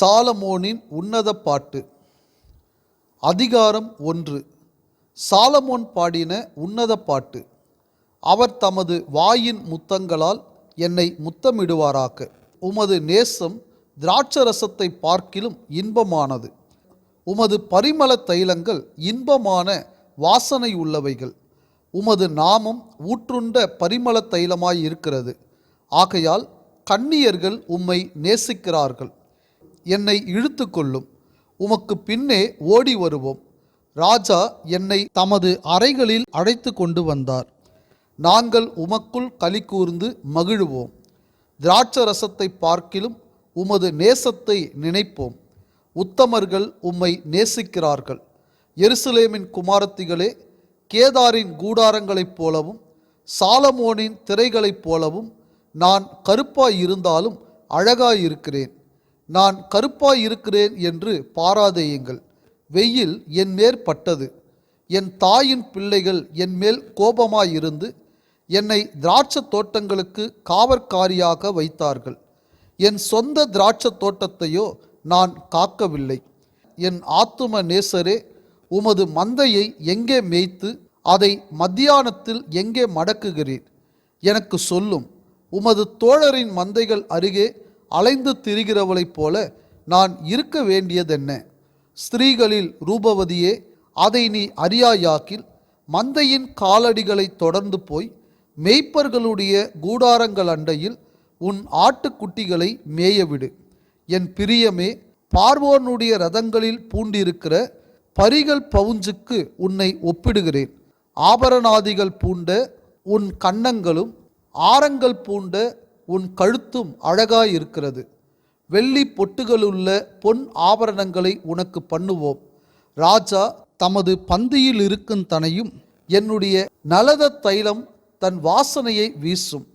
சாலமோனின் உன்னத பாட்டு. அதிகாரம் ஒன்று. சாலமோன் பாடின உன்னத பாட்டு. அவர் தமது வாயின் முத்தங்களால் என்னை முத்தமிடுவாராக. உமது நேசம் திராட்சரசத்தை பார்க்கிலும் இன்பமானது. உமது பரிமள தைலங்கள் இன்பமான வாசனை உள்ளவைகள். உமது நாமம் ஊற்றுண்ட பரிமள தைலமாய் இருக்கிறது. ஆகையால் கன்னியர்கள் உம்மை நேசிக்கிறார்கள். என்னை இழுத்து கொள்ளும். உமக்கு பின்னே ஓடி வருவோம். ராஜா என்னை தமது அறைகளில் அழைத்து கொண்டு வந்தார். நாங்கள் உமக்குள் களி கூர்ந்து மகிழ்வோம். திராட்சரசத்தை பார்க்கிலும் உமது நேசத்தை நினைப்போம். உத்தமர்கள் உம்மை நேசிக்கிறார்கள். எருசலேமின் குமாரத்திகளே கேதாரின் கூடாரங்களைப் போலவும் சாலமோனின் திரைகளைப் போலவும் நான் கருப்பாய் இருந்தாலும் அழகாயிருக்கிறேன். நான் கருப்பாய் இருக்கிறேன் என்று பாராதேயுங்கள். வெயில் என் மேற் பட்டது. என் தாயின் பிள்ளைகள் என் மேல் கோபமாயிருந்து என்னை திராட்சத் தோட்டங்களுக்கு காவற்காரியாக வைத்தார்கள். என் சொந்த திராட்சத் தோட்டத்தையோ நான் காக்கவில்லை. என் ஆத்தும நேசரே உமது மந்தையை எங்கே மேய்த்து அதை மத்தியானத்தில் எங்கே மடக்குகிறீர்? எனக்கு சொல்லும் உமது தோழரின் மந்தைகள் அருகே அலைந்து திரிகிறவளைப் போல நான் இருக்க வேண்டியதென்ன? ஸ்திரீகளில் ரூபவதியே அதை நீ அறியாயாக்கில் மந்தையின் காலடிகளை தொடர்ந்து போய் மேய்ப்பர்களுடைய கூடாரங்கள் அண்டையில் உன் ஆட்டுக்குட்டிகளை மேயவிடு. என் பிரியமே பார்வோனுடைய ரதங்களில் பூண்டிருக்கிற பரிகள் பவுஞ்சுக்கு உன்னை ஒப்பிடுகிறேன். ஆபரணாதிகள் பூண்ட உன் கன்னங்களும் ஆரங்கள் பூண்ட உன் கழுத்தும் அழகாயிருக்கிறது. வெள்ளி பொட்டுகளுள்ள பொன் ஆபரணங்களை உனக்கு பண்ணுவோம். ராஜா தமது பந்தியில் இருக்கும் தனையும் என்னுடைய நலத தைலம் தன் வாசனையை வீசும்.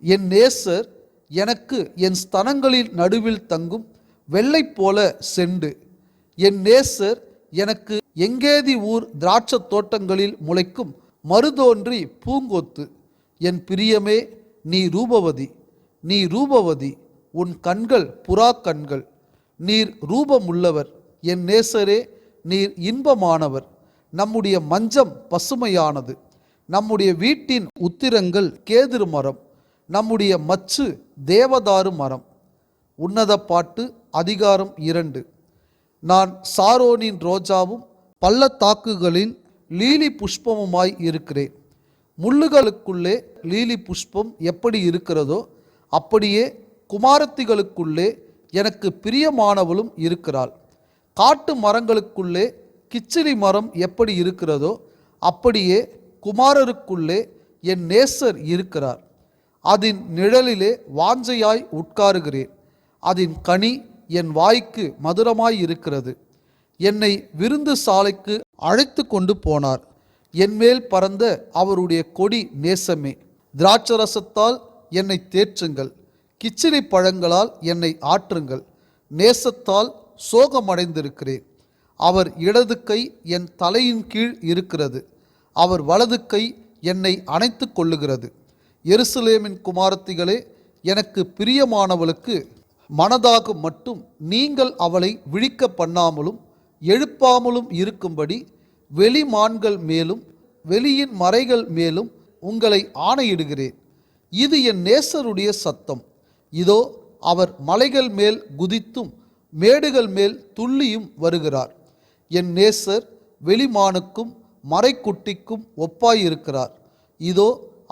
என் நேசர் எனக்கு என் ஸ்தனங்களில் நடுவில் தங்கும் வெள்ளை போல செண்டு. என் நேசர் எனக்கு எங்கேதி ஊர் திராட்சத் தோட்டங்களில் முளைக்கும் மருதோன்றி பூங்கொத்து. என் பிரியமே நீ ரூபவதி. நீ ரூபவதி உன் கண்கள் புறா கண்கள். நீர் ரூபமுள்ளவர் என் நேசரே நீர் இன்பமானவர். நம்முடைய மஞ்சம் பசுமையானது. நம்முடைய வீட்டின் உத்திரங்கள் கேதுரு மரம். நம்முடைய மச்சு தேவதாரு மரம். உன்னத பாட்டு அதிகாரம் இரண்டு. நான் சாரோனின் ரோஜாவும் பள்ளத்தாக்குகளின் லீலி புஷ்பமுமாய் இருக்கிறேன். முள்ளுகளுக்குள்ளே லீலி புஷ்பம் எப்படி இருக்கிறதோ அப்படியே குமாரத்திகளுக்குள்ளே எனக்கு பிரியமானவளும் இருக்கிறாள். காட்டு மரங்களுக்குள்ளே கிச்சிலி மரம் எப்படி இருக்கிறதோ அப்படியே குமாரருக்குள்ளே என் நேசர் இருக்கிறார். அதன் நிழலிலே வாஞ்சையாய் உட்காருகிறேன். அதன் கனி என் வாய்க்கு மதுரமாய் இருக்கிறது. என்னை விருந்து சாலைக்கு அழைத்து கொண்டு போனார். என்மேல் பறந்த அவருடைய கொடி நேசமே. திராட்சரசத்தால் என்னை தேற்றுங்கள். கிச்சிலி பழங்களால் என்னை ஆற்றுங்கள். நேசத்தால் சோகமடைந்திருக்கிறேன். அவர் இடது கை என் தலையின் கீழ் இருக்கிறது. அவர் வலது கை என்னை அணைத்து கொள்ளுகிறது. எருசலேமின் குமாரத்திகளே எனக்கு பிரியமானவளுக்கு மனதாக மட்டும் நீங்கள் அவளை விழிக்க பண்ணாமலும் எழுப்பாமலும் இருக்கும்படி வெளிமான்கள் மேலும் வெளியின் மறைகள் மேலும் உங்களை ஆணையிடுகிறேன். இது என் நேசருடைய சத்தம். இதோ அவர் மலைகள் மேல் குதித்தும் மேடுகள் மேல் துள்ளியும் வருகிறார். என் நேசர் வெளிமானுக்கும் மறைக்குட்டிக்கும் ஒப்பாயிருக்கிறார். இதோ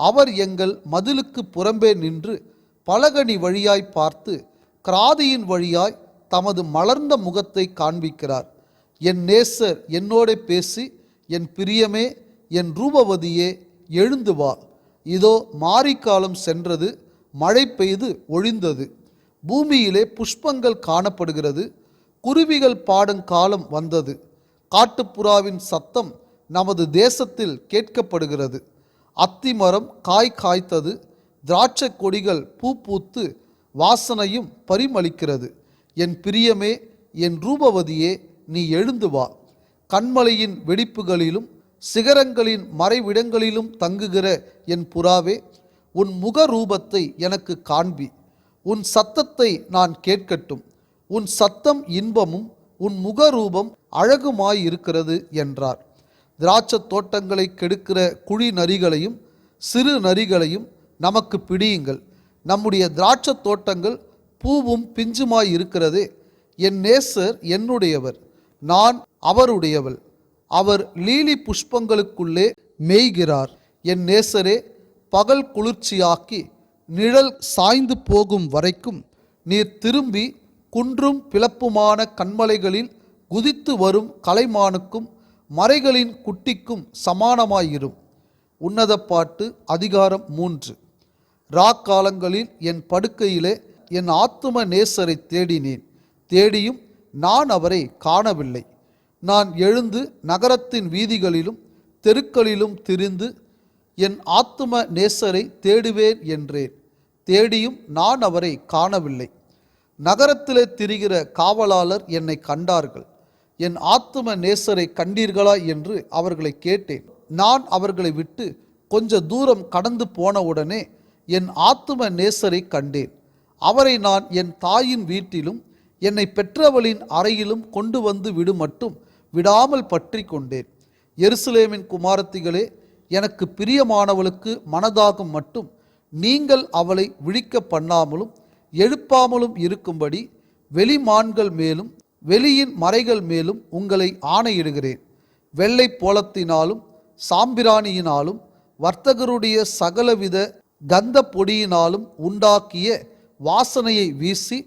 அவர் எங்கள் மதிலுக்கு புறம்பே நின்று பலகனி வழியாய் பார்த்து கிராதியின் வழியாய் தமது மலர்ந்த முகத்தை காண்பிக்கிறார். என் நேசர் என்னோடே பேசி என் பிரியமே என் ரூபவதியே எழுந்து வா. இதோ மாரிக்காலம் சென்றது மழை பெய்து ஒழிந்தது. பூமியிலே புஷ்பங்கள் காணப்படுகிறது குருவிகள் பாடும் காலம் வந்தது. காட்டுப்புறாவின் சத்தம் நமது தேசத்தில் கேட்கப்படுகிறது. அத்திமரம் காய் காய்த்தது திராட்சை கொடிகள் பூ பூத்து வாசனையும் பரிமளிக்கிறது. என் பிரியமே என் ரூபவதியே நீ எழுந்து வா. கண்மலையின் வெடிப்புகளிலும் சிகரங்களின் மறைவிடங்களிலும் தங்குகிற என் புறாவே உன் முக ரூபத்தை எனக்கு காண்பி. உன் சத்தத்தை நான் கேட்கட்டும். உன் சத்தம் இன்பமும் உன் முகரூபம் அழகுமாயிருக்கிறது என்றார். திராட்சத் தோட்டங்களை கெடுக்கிற குழி நரிகளையும் சிறு நரிகளையும் நமக்கு பிடியுங்கள். நம்முடைய திராட்சத் தோட்டங்கள் பூவும் பிஞ்சுமாய் இருக்கிறதே என் நேசர் என்னுடையவர் நான் அவருடையவள். அவர் லீலி புஷ்பங்களுக்குள்ளே மேய்கிறார். என் நேசரே பகல் குளிர்ச்சியாக்கி நிழல் சாய்ந்து போகும் வரைக்கும் நீர் திரும்பி குன்றும் பிளப்புமான கண்மலைகளில் குதித்து வரும் கலைமானுக்கும் மறைகளின் குட்டிக்கும் சமானமாயிரும். உன்னத பாட்டு அதிகாரம் மூன்று. ராக்காலங்களில் என் படுக்கையிலே என் ஆத்தும நேசரை தேடினேன். தேடியும் நான் அவரை காணவில்லை. நான் எழுந்து நகரத்தின் வீதிகளிலும் தெருக்களிலும் திரிந்து என் ஆத்தும நேசரை தேடுவேன் என்றேன். தேடியும் நான் அவரை காணவில்லை. நகரத்திலே திரிகிற காவலாளர் என்னை கண்டார்கள். என் ஆத்தும நேசரை கண்டீர்களா என்று அவர்களை கேட்டேன். நான் அவர்களை விட்டு கொஞ்ச தூரம் கடந்து போனவுடனே என் ஆத்தும நேசரை கண்டேன். அவரை நான் என் தாயின் வீட்டிலும் என்னை பெற்றவளின் அறையிலும் கொண்டு வந்து விடு மட்டும் விடாமல் பற்றி கொண்டேன். எருசலேமின் குமாரத்திகளே எனக்கு பிரியமானவளுக்கு மனதாகும் மட்டும் நீங்கள் அவளை விழிக்க பண்ணாமலும் எழுப்பாமலும் இருக்கும்படி வெளிமான்கள் மேலும் வெளியின் மறைகள் மேலும் உங்களை ஆணையிடுகிறேன். வெள்ளை போலத்தினாலும் சாம்பிராணியினாலும் வர்த்தகருடைய சகலவித கந்த பொடியினாலும் உண்டாக்கிய வாசனையை வீசி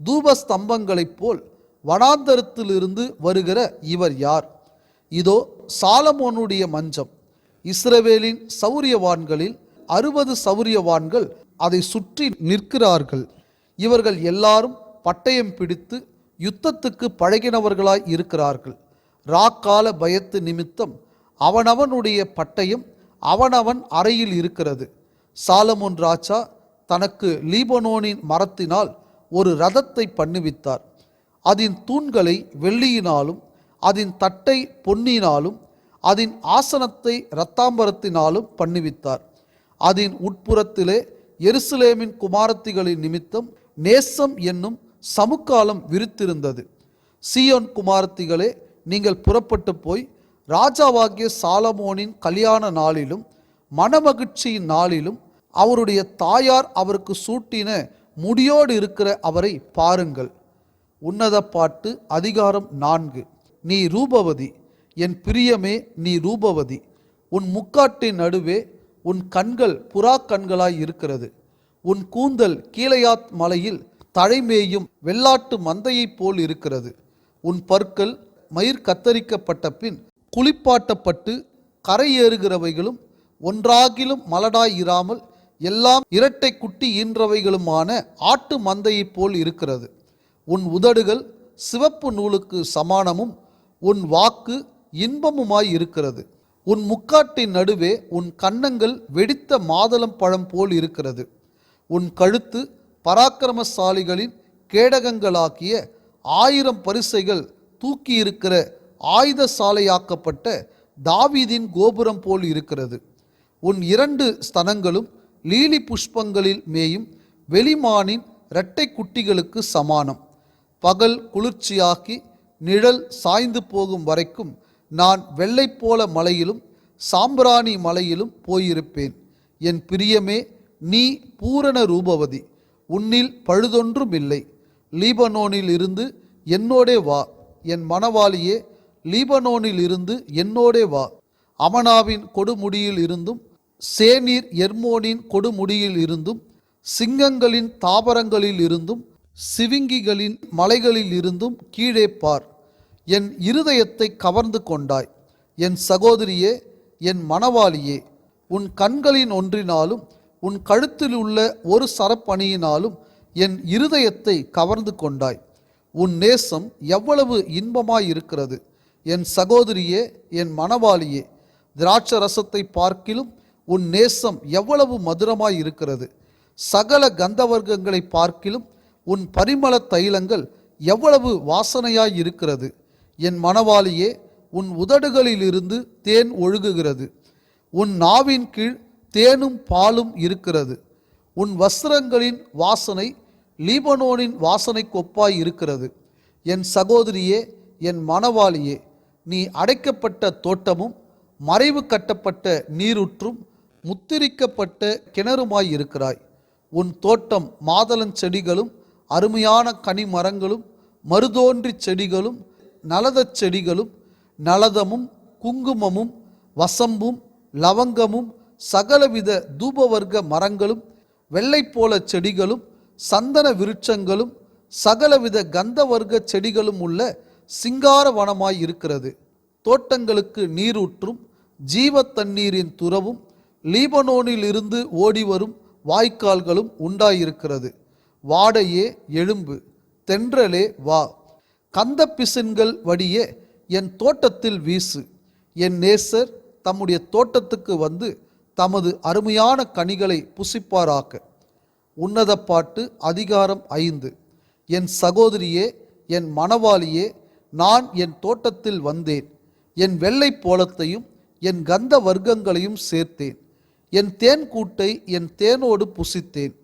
தூபஸ்தம்பங்களைப் போல் வனாந்தரத்திலிருந்து வருகிற இவர் யார்? இதோ சாலமோனுடைய மஞ்சம். இஸ்ரவேலின் சௌரியவான்களில் அறுபது சௌரியவான்கள் அதை சுற்றி நிற்கிறார்கள். இவர்கள் எல்லாரும் பட்டயம் பிடித்து யுத்தத்துக்கு பழகினவர்களாய் இருக்கிறார்கள். ராக்கால பயத்து நிமித்தம் அவனவனுடைய பட்டயம் அவனவன் அறையில் இருக்கிறது. சாலமோன் ராஜா தனக்கு லீபனோனின் மரத்தினால் ஒரு ரதத்தை பண்ணுவித்தார் அதன் தூண்களை வெள்ளியினாலும் அதன் தட்டை பொன்னினாலும் அதன் ஆசனத்தை இரத்தாம்பரத்தினாலும் பண்ணுவித்தார். அதன் உட்புறத்திலே எருசலேமின் குமாரத்திகளின் நிமித்தம் நேசம் என்னும் சமுக்காலம் விரித்திருந்தது. சீயோன் குமாரத்திகளே நீங்கள் புறப்பட்டு போய் ராஜாவாகிய சாலமோனின் கல்யாண நாளிலும் மனமகிழ்ச்சியின் நாளிலும் அவருடைய தாயார் அவருக்கு சூட்டின முடியோடு இருக்கிற அவரை பாருங்கள். உன்னத பாட்டு அதிகாரம் நான்கு. நீ ரூபவதி என் பிரியமே நீ ரூபவதி. உன் முக்காட்டின் நடுவே உன் கண்கள் புறா கண்களாய் இருக்கிறது. உன் கூந்தல் கீழையாத் மலையில் தழைமேயும் வெள்ளாட்டு மந்தையைப் போல் இருக்கிறது. உன் பற்கள் மயிர் கத்தரிக்கப்பட்ட பின் குளிப்பாட்டப்பட்டு கரையேறுகிறவைகளும் ஒன்றாகிலும் மலடாய் இராமல் எல்லாம் இரட்டை குட்டி ஈன்றவைகளுமான ஆட்டு மந்தையைப் போல் இருக்கிறது. உன் உதடுகள் சிவப்பு நூலுக்கு சமானமும் உன் வாக்கு இன்பமுமாய் இருக்கிறது. உன் முக்காட்டின் நடுவே உன் கன்னங்கள் வெடித்த மாதளம் பழம் போல் இருக்கிறது. உன் கழுத்து பராக்கிரமசாலிகளின் கேடகங்களாக்கிய ஆயிரம் பரிசைகள் தூக்கியிருக்கிற ஆயுத சாலையாக்கப்பட்ட தாவீதின் கோபுரம் போல் இருக்கிறது. உன் இரண்டு ஸ்தனங்களும் லீலி புஷ்பங்களில் மேயும் வெளிமானின் இரட்டை குட்டிகளுக்கு சமானம். பகல் குளிர்ச்சியாக்கி நிழல் சாய்ந்து போகும் வரைக்கும் நான் வெள்ளைப்போல மலையிலும் சாம்பிராணி மலையிலும் போயிருப்பேன். என் பிரியமே நீ பூரண ரூபவதி. உன்னில் பழுதொன்றும் இல்லை. லீபனோனில் இருந்து என்னோடே வா. என் மணவாளியே லீபனோனில் இருந்து என்னோடே வா. அமனாவின் கொடுமுடியில் இருந்தும் சேனீர் எர்மோனின் கொடுமுடியில் இருந்தும் சிங்கங்களின் தாவரங்களில் இருந்தும் சிவிங்கிகளின் மலைகளில் இருந்தும் கீழே பார். என் இருதயத்தை கவர்ந்து கொண்டாய். என் சகோதரியே என் மணவாளியே உன் கண்களின் ஒன்றினாலும் உன் கழுத்தில் உள்ள ஒரு சரப்பணியினாலும் என் இருதயத்தை கவர்ந்து கொண்டாய். உன் நேசம் எவ்வளவு இன்பமாயிருக்கிறது. என் சகோதரியே என் மணவாளியே திராட்ச ரசத்தை பார்க்கிலும் உன் நேசம் எவ்வளவு மதுரமாயிருக்கிறது. சகல கந்தவர்க்கங்களை பார்க்கிலும் உன் பரிமள தைலங்கள் எவ்வளவு வாசனையாய் இருக்கிறது? என் மணவாளியே உன் உதடுகளிலிருந்து தேன் ஒழுகுகிறது. உன் நாவின் கீழ் தேனும் பாலும் இருக்கிறது. உன் வஸ்திரங்களின் வாசனை லீபனோனின் வாசனை கொப்பாய் இருக்கிறது. என் சகோதரியே என் மணவாளியே நீ அடைக்கப்பட்ட தோட்டமும் மறைவு கட்டப்பட்ட நீருற்றும் முத்திரிக்கப்பட்ட கிணறுமாய் இருக்கிறாய். உன் தோட்டம் மாதளஞ்செடிகளும் அருமையான கனி மரங்களும் மருதோன்றி செடிகளும் நலதச் செடிகளும் நலதமும் குங்குமமும் வசம்பும் லவங்கமும் சகலவித தூபவர்க்க மரங்களும் வெள்ளைப்போல செடிகளும் சந்தன விருட்சங்களும் சகலவித கந்தவர்க்க செடிகளும் உள்ள சிங்கார வனமாய் இருக்கிறது. தோட்டங்களுக்கு நீரூற்றும் ஜீவ தண்ணீரின் துறவும் லீபனோனில் இருந்து ஓடிவரும் வாய்க்கால்களும் உண்டாயிருக்கிறது. வாடையே எழும்பு தென்றலே வா. கந்த பிசின்கள் வடிய என் தோட்டத்தில் வீசு. என் நேசர் தம்முடைய தோட்டத்துக்கு வந்து தமது அருமையான கனிகளை புசிப்பாராக்க உன்னத பாட்டு அதிகாரம் ஐந்து. என் சகோதரியே என் மணவாளியே நான் என் தோட்டத்தில் வந்தேன். என் வெள்ளை போலத்தையும் என் கந்த வர்க்கங்களையும் சேர்த்தேன். என் தேன் கூட்டை என் தேனோடு புசித்தேன்.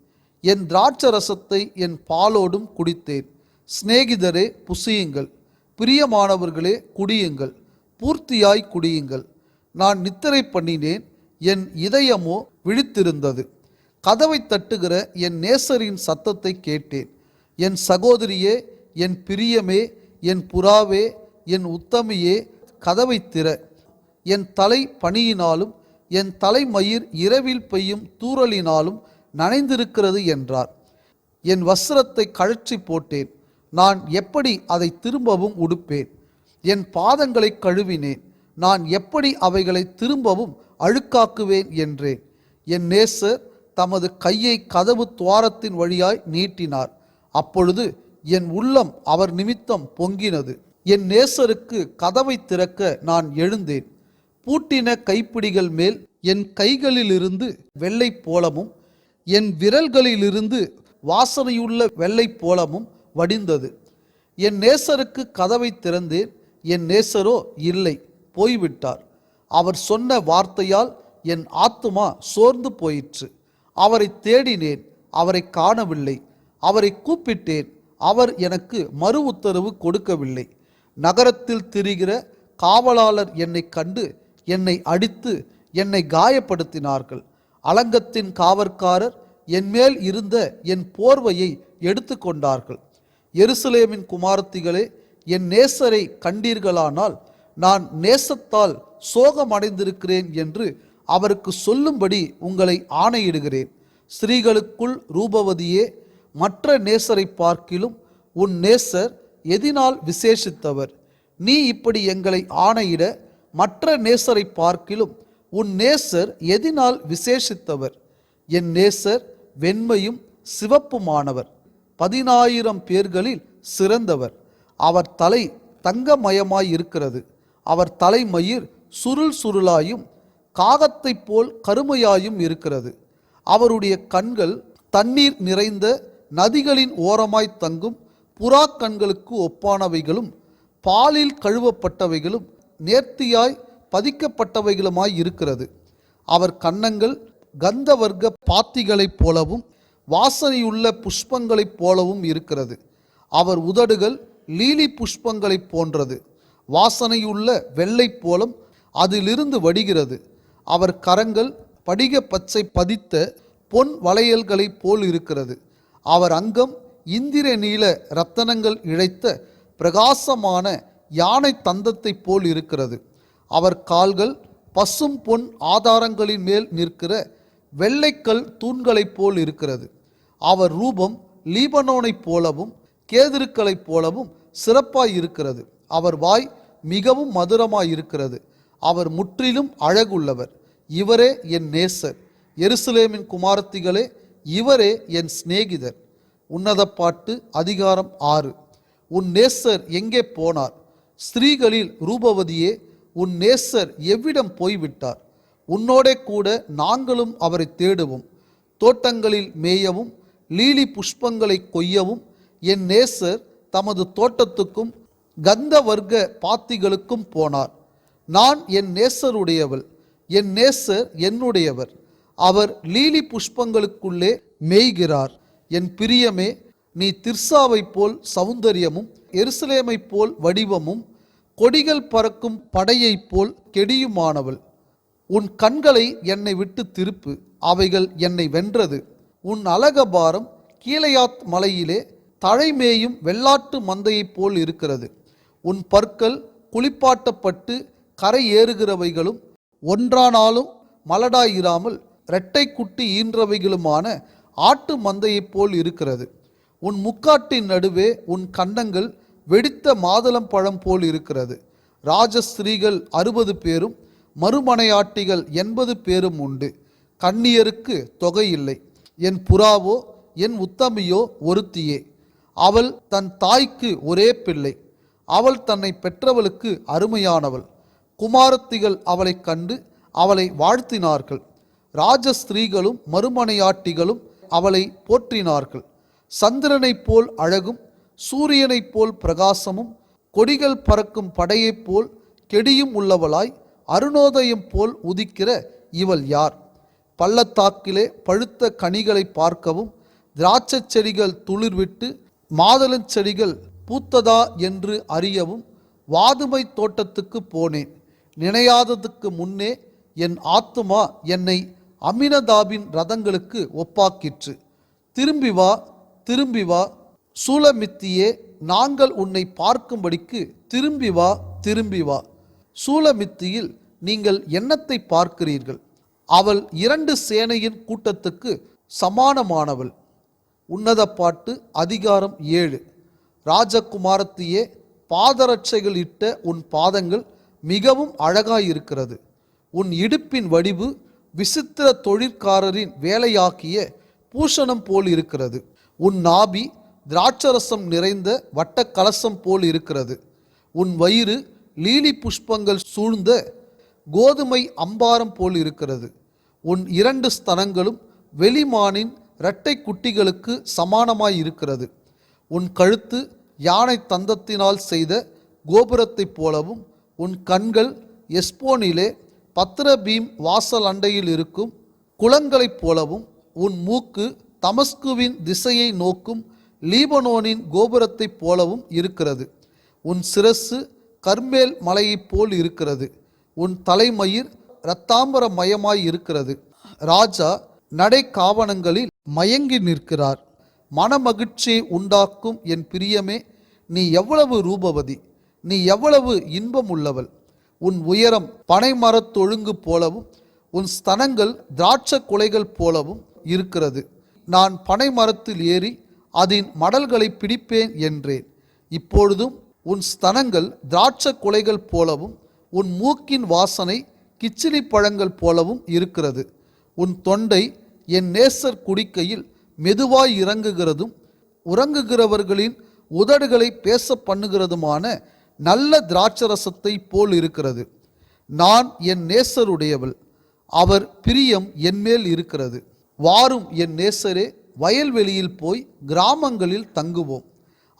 என் திராட்சரசத்தை என் பாலோடும் குடித்தேன். சிநேகிதரே புசியுங்கள். பிரியமானவர்களே குடியுங்கள். பூர்த்தியாய் குடியுங்கள். நான் நித்திரை பண்ணினேன் என் இதயமோ விழித்திருந்தது. கதவை தட்டுகிற என் நேசரின் சத்தத்தை கேட்டேன். என் சகோதரியே என் பிரியமே என் புறாவே என் உத்தமியே கதவை திற. என் தலை பணியினாலும் என் தலைமயிர் இரவில் பெய்யும் தூறலினாலும் நனைந்திருக்கிறது என்றார். என் வஸ்திரத்தை கழற்றி போட்டேன். நான் எப்படி அதை திரும்பவும் உடுப்பேன்? என் பாதங்களை கழுவினேன். நான் எப்படி அவைகளை திரும்பவும் அழுக்காக்குவேன் என்றேன். என் நேசர் தமது கையை கதவு துவாரத்தின் வழியாய் நீட்டினார். அப்பொழுது என் உள்ளம் அவர் நிமித்தம் பொங்கினது. என் நேசருக்கு கதவை திறக்க நான் எழுந்தேன். பூட்டின கைப்பிடிகள் மேல் என் கைகளிலிருந்து வெள்ளை போலமும் என் விரல்களிலிருந்து வாசனையுள்ள வெள்ளை போலமும் வடிந்தது. என் நேசருக்கு கதவை திறந்தேன். என் நேசரோ இல்லை போய்விட்டார். அவர் சொன்ன வார்த்தையால் என் ஆத்துமா சோர்ந்து போயிற்று. அவரை தேடினேன் அவரை காணவில்லை. அவரை கூப்பிட்டேன் அவர் எனக்கு மறு உத்தரவு கொடுக்கவில்லை. நகரத்தில் திரிகிற காவலாளர் என்னை கண்டு என்னை அடித்து என்னை காயப்படுத்தினார்கள். அலங்கத்தின் காவற்காரர் என்மேல் இருந்த என் போர்வையை எடுத்துக்கொண்டார்கள். எருசலேமின் குமாரத்திகளே என் நேசரை கண்டீர்களானால் நான் நேசத்தால் சோகமடைந்திருக்கிறேன் என்று அவருக்கு சொல்லும்படி உங்களை ஆணையிடுகிறேன். ஸ்திரீகளுக்குள் ரூபவதியே மற்ற நேசரை பார்க்கிலும் உன் நேசர் எதினால் விசேஷித்தவர். நீ இப்படி எங்களை ஆணையிட மற்ற நேசரை பார்க்கிலும் உன் நேசர் எதினால் விசேஷித்தவர்? என் நேசர் வெண்மையும் சிவப்புமானவர். பதினாயிரம் பேர்களில் சிறந்தவர். அவர் தலை தங்கமயமாய் இருக்கிறது அவர் தலைமயிர் சுருள் சுருளாயும் காகத்தைப் போல் கருமையாயும் இருக்கிறது. அவருடைய கண்கள் தண்ணீர் நிறைந்த நதிகளின் ஓரமாய் தங்கும் புறா கண்களுக்கு ஒப்பானவைகளும் பாலில் கழுவப்பட்டவைகளும் நேர்த்தியாய் பதிக்கப்பட்டவைகளுமாய் இருக்கிறது. அவர் கன்னங்கள் கந்தவர்க்க பாத்திகளைப் போலவும் வாசனையுள்ள புஷ்பங்களைப் போலவும் இருக்கிறது. அவர் உதடுகள் லீலி புஷ்பங்களைப் போன்றது. வாசனையுள்ள வெள்ளை போலம் அதிலிருந்து வடிகிறது. அவர் கரங்கள் படிக பச்சை பதித்த பொன் வளையல்களைப் போல் இருக்கிறது. அவர் அங்கம் இந்திர நீல ரத்தனங்கள் இழைத்த பிரகாசமான யானை தந்தத்தைப் போல் இருக்கிறது. அவர் கால்கள் பசும் பொன் ஆதாரங்களின் மேல் நிற்கிற வெள்ளைக்கல் தூண்களைப் போல் இருக்கிறது. அவர் ரூபம் லீபனோனைப் போலவும் கேதிருக்களைப் போலவும் சிறப்பாய் இருக்கிறது. அவர் வாய் மிகவும் மதுரமாய் இருக்கிறது. அவர் முற்றிலும் அழகுள்ளவர். இவரே என் நேசர். எருசலேமின் குமாரத்திகளே இவரே என் சிநேகிதர். உன்னத பாட்டு அதிகாரம் ஆறு. உன் நேசர் எங்கே போனார்? ஸ்திரீகளில் ரூபவதியே உன் நேசர் எவ்விடம் போய்விட்டார்? உன்னோடே கூட நாங்களும் அவரை தேடுவோம். தோட்டங்களில் மேயவும் லீலி புஷ்பங்களை கொய்யவும் என் நேசர் தமது தோட்டத்துக்கும் கந்த வர்க்க பாத்திகளுக்கும் போனார். நான் என் நேசருடையவள் என் நேசர் என்னுடையவர். அவர் லீலி புஷ்பங்களுக்குள்ளே மேய்கிறார். என் பிரியமே நீ திர்சாவைப் போல் சௌந்தரியமும் எருசலேமைப் போல் வடிவமும் கொடிகள் பறக்கும் படையைப் போல் கெடியுமானவள். உன் கண்களை என்னை விட்டு திருப்பு அவைகள் என்னை வென்றது. உன் அலகபாரம் கீழையாத் மலையிலே தழைமேயும் வெள்ளாட்டு மந்தையைப் போல் இருக்கிறது. உன் பற்கள் குளிப்பாட்டப்பட்டு கரை ஏறுகிறவைகளும் ஒன்றானாலும் மலடாயிராமல் இரட்டை குட்டி ஈன்றவைகளுமான ஆட்டு மந்தையைப் போல் இருக்கிறது. உன் முக்காட்டின் நடுவே உன் கன்னங்கள் வெடித்த மாதுளம் பழம் போல் இருக்கிறது. ராஜஸ்திரீகள் அறுபது பேரும் மறுமனையாட்டிகள் எண்பது பேரும் உண்டு. கண்ணியருக்கு தொகை இல்லை. என் புறாவோ என் உத்தமியோ ஒருத்தியே. அவள் தன் தாய்க்கு ஒரே பிள்ளை. அவள் தன்னை பெற்றவளுக்கு அருமையானவள். குமாரத்திகள் அவளை கண்டு அவளை வாழ்த்தினார்கள். ராஜஸ்திரீகளும் மறுமனையாட்டிகளும் அவளை போற்றினார்கள். சந்திரனைப் போல் அழகும் சூரியனைப் போல் பிரகாசமும் கொடிகள் பறக்கும் படையைப் போல் கெடியும் உள்ளவளாய் அருணோதயம் போல் உதிக்கிற இவள் யார்? பள்ளத்தாக்கிலே பழுத்த கனிகளை பார்க்கவும் திராட்சைச் செடிகள் துளிர்விட்டு மாதுளஞ் செடிகள் பூத்ததா என்று அறியவும் வாதுமை தோட்டத்துக்கு போனேன். நினையாததுக்கு முன்னே என் ஆத்துமா என்னை அமினதாபின் ரதங்களுக்கு ஒப்பாக்கிற்று. திரும்பி வா திரும்பி வா சூலமித்தியே நாங்கள் உன்னை பார்க்கும்படிக்கு திரும்பி வா திரும்பி வா. சூலமித்தியில் நீங்கள் என்னத்தை பார்க்கிறீர்கள்? அவள் இரண்டு சேனையின் கூட்டத்துக்கு சமானமானவள். உன்னத பாட்டு அதிகாரம் ஏழு. ராஜகுமாரத்தியே பாதரட்சைகள் இட்ட உன் பாதங்கள் மிகவும் அழகாயிருக்கிறது. உன் இடுப்பின் வடிவு விசித்திர தொழிற்காரரின் வேலையாக்கிய பூஷணம் போல் இருக்கிறது உன் நாபி திராட்சரசம் நிறைந்த வட்ட கலசம் போல் இருக்கிறது. உன் வயிறு லீலி புஷ்பங்கள் சூழ்ந்த கோதுமை அம்பாரம் போல் இருக்கிறது. உன் இரண்டு ஸ்தனங்களும் வெளிமானின் இரட்டை குட்டிகளுக்கு சமானமாய் இருக்கிறது. உன் கழுத்து யானை தந்தத்தினால் செய்த கோபுரத்தைப் போலவும் உன் கண்கள் எஸ்போனிலே பத்திரபீம் வாசல் அண்டையில் இருக்கும் குளங்களைப் போலவும் உன் மூக்கு தமஸ்குவின் திசையை நோக்கும் லீபனோனின் கோபுரத்தைப் போலவும் இருக்கிறது. உன் சிரசு கர்மேல் மலையைப் போல் இருக்கிறது. உன் தலைமயிர் இரத்தாம்பர மயமாய் இருக்கிறது. ராஜா நடை காவணங்களில் மயங்கி நிற்கிறார். மனமகிழ்ச்சியை உண்டாக்கும் என் பிரியமே நீ எவ்வளவு ரூபவதி நீ எவ்வளவு இன்பம் உள்ளவள் உன் உயரம் பனைமரத் தொழுங்கு போலவும் உன் ஸ்தனங்கள் திராட்ச குலைகள் போலவும் இருக்கிறது. நான் பனை மரத்தில் ஏறி அதன் மடல்களை பிடிப்பேன் என்றேன். இப்பொழுதும் உன் ஸ்தனங்கள் திராட்சை குலைகள் போலவும் உன் மூக்கின் வாசனை கிச்சிலி பழங்கள் போலவும் இருக்கிறது. உன் தொண்டை என் நேசர் குடிக்கையில் மெதுவாய் இறங்குகிறதும் உறங்குகிறவர்களின் உதடுகளை பேச பண்ணுகிறதுமான நல்ல திராட்சரசத்தை போல் இருக்கிறது. நான் என் நேசருடையவள். அவர் பிரியம் என்மேல் இருக்கிறது. வாரும் என் நேசரே வயல்வெளியில் போய் கிராமங்களில் தங்குவோம்.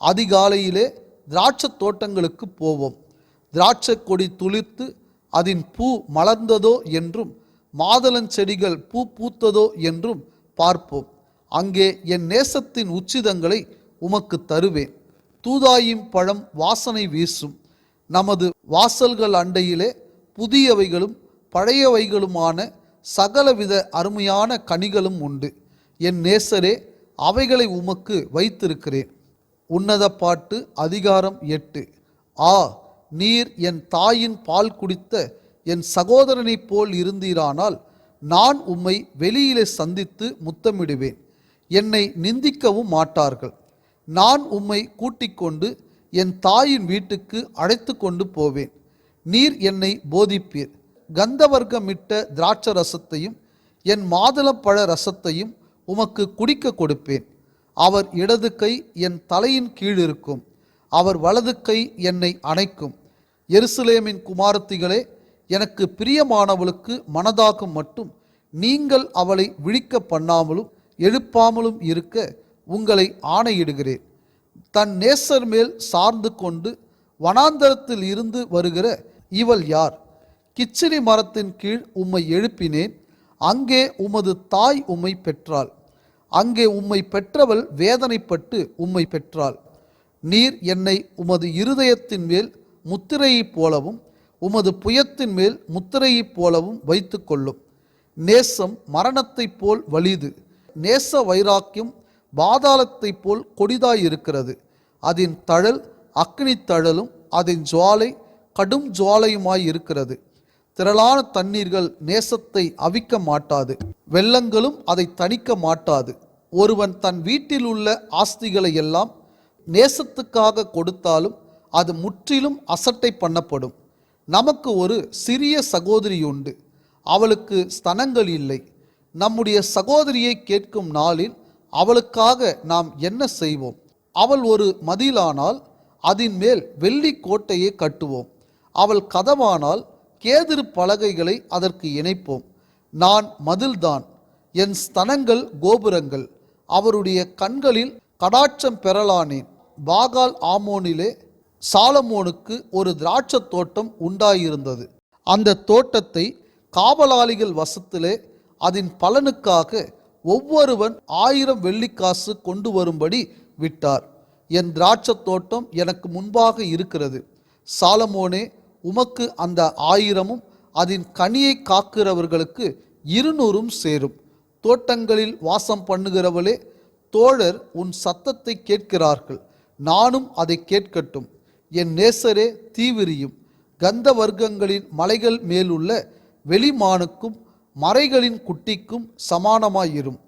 அதிகாலையிலே திராட்சைத் தோட்டங்களுக்கு போவோம். திராட்சை கொடி துளிர்த்து அதன் பூ மலர்ந்ததோ என்றும் மாதளஞ்செடிகள் பூ பூத்ததோ என்றும் பார்ப்போம். அங்கே என் நேசத்தின் உச்சிதங்களை உமக்கு தருவேன். தூதாயும் பழம் வாசனை வீசும். நமது வாசல்கள் அண்டையிலே புதியவைகளும் பழையவைகளுமான சகலவித அருமையான கனிகளும் உண்டு. என் நேசரே அவைகளை உமக்கு வைத்திருக்கிறேன். உன்னத பாட்டு அதிகாரம் எட்டு. ஆ நீர் என் தாயின் பால் குடித்த என் சகோதரனைப் போல் இருந்தீரானால் நான் உம்மை வெளியிலே சந்தித்து முத்தமிடுவேன். என்னை நிந்திக்கவும் மாட்டார்கள். நான் உம்மை கூட்டிக் கொண்டு என் தாயின் வீட்டுக்கு அழைத்து கொண்டு போவேன். நீர் என்னை போதிப்பீர். கந்தவர்க்கமிட்ட திராட்ச ரசத்தையும் என் மாதுளப்பழ ரசத்தையும் உமக்கு குடிக்க கொடுப்பேன். அவர் இடது கை என் தலையின் கீழ் இருக்கும் அவர் வலது கை என்னை அணைக்கும். எருசலேமின் குமாரத்திகளே எனக்கு பிரியமானவளுக்கு மனதாகும் மட்டும் நீங்கள் அவளை விழிக்க பண்ணாமலும் எழுப்பாமலும் இருக்க உங்களை ஆணையிடுகிறேன். தன் நேசர் மேல் சார்ந்து கொண்டு வனாந்தரத்தில் இருந்து வருகிற இவள் யார்? கிச்சிலி மரத்தின் கீழ் உம்மை எழுப்பினேன். அங்கே உமது தாய் உம்மை பெற்றாள். அங்கே உம்மை பெற்றவள் வேதனைப்பட்டு உம்மை பெற்றாள். நீர் என்னை உமது இருதயத்தின் மேல் முத்திரையைப் போலவும் உமது புயத்தின் மேல் முத்திரையைப் போலவும் வைத்துக்கொள்ளும். நேசம் மரணத்தைப் போல் வலிது. நேச வைராக்கியம் பாதாளத்தைப் போல் கொடிதாயிருக்கிறது. அதன் தழல் அக்னி தழலும் அதன் ஜுவாலை கடும் ஜுவாலையுமாய் இருக்கிறது திரளான தண்ணீர்கள் நேசத்தை அவிக்க மாட்டாது. வெள்ளங்களும் அதை தணிக்க மாட்டாது. ஒருவன் தன் வீட்டில் உள்ள ஆஸ்திகளை எல்லாம் நேசத்துக்காக கொடுத்தாலும் அது முற்றிலும் அசட்டை பண்ணப்படும். நமக்கு ஒரு சிறிய சகோதரி உண்டு அவளுக்கு ஸ்தனங்கள் இல்லை. நம்முடைய சகோதரியை கேட்கும் நாளில் அவளுக்காக நாம் என்ன செய்வோம்? அவள் ஒரு மதிலானால் அதன் மேல் வெள்ளி கோட்டையை கட்டுவோம். அவள் கதவானால் கேதிரு பலகைகளை அதற்கு இணைப்போம். நான் மதில்தான் என் ஸ்தனங்கள் கோபுரங்கள் அவருடைய கண்களில் கடாட்சம் பெறலானேன். பாகால் ஆமோனிலே சாலமோனுக்கு ஒரு திராட்சத் தோட்டம் உண்டாயிருந்தது. அந்த தோட்டத்தை காவலாளிகள் வசத்திலே அதன் பலனுக்காக ஒவ்வொருவன் ஆயிரம் வெள்ளிக்காசு கொண்டு வரும்படி விட்டார். என் திராட்சத் தோட்டம் எனக்கு முன்பாக இருக்கிறது. சாலமோனே உமக்கு அந்த ஆயிரமும் அதன் கனியை காக்கிறவர்களுக்கு இருநூறும் சேரும். தோட்டங்களில் வாசம் பண்ணுகிறவளே தோழர் உன் சத்தத்தை கேட்கிறார்கள். நானும் அதை கேட்கட்டும். என் நேசரே தீவிரியும். கந்த வர்க்கங்களின் மலைகள் மேலுள்ள வெளிமானுக்கும் மறைகளின் குட்டிக்கும் சமானமாயிரும்.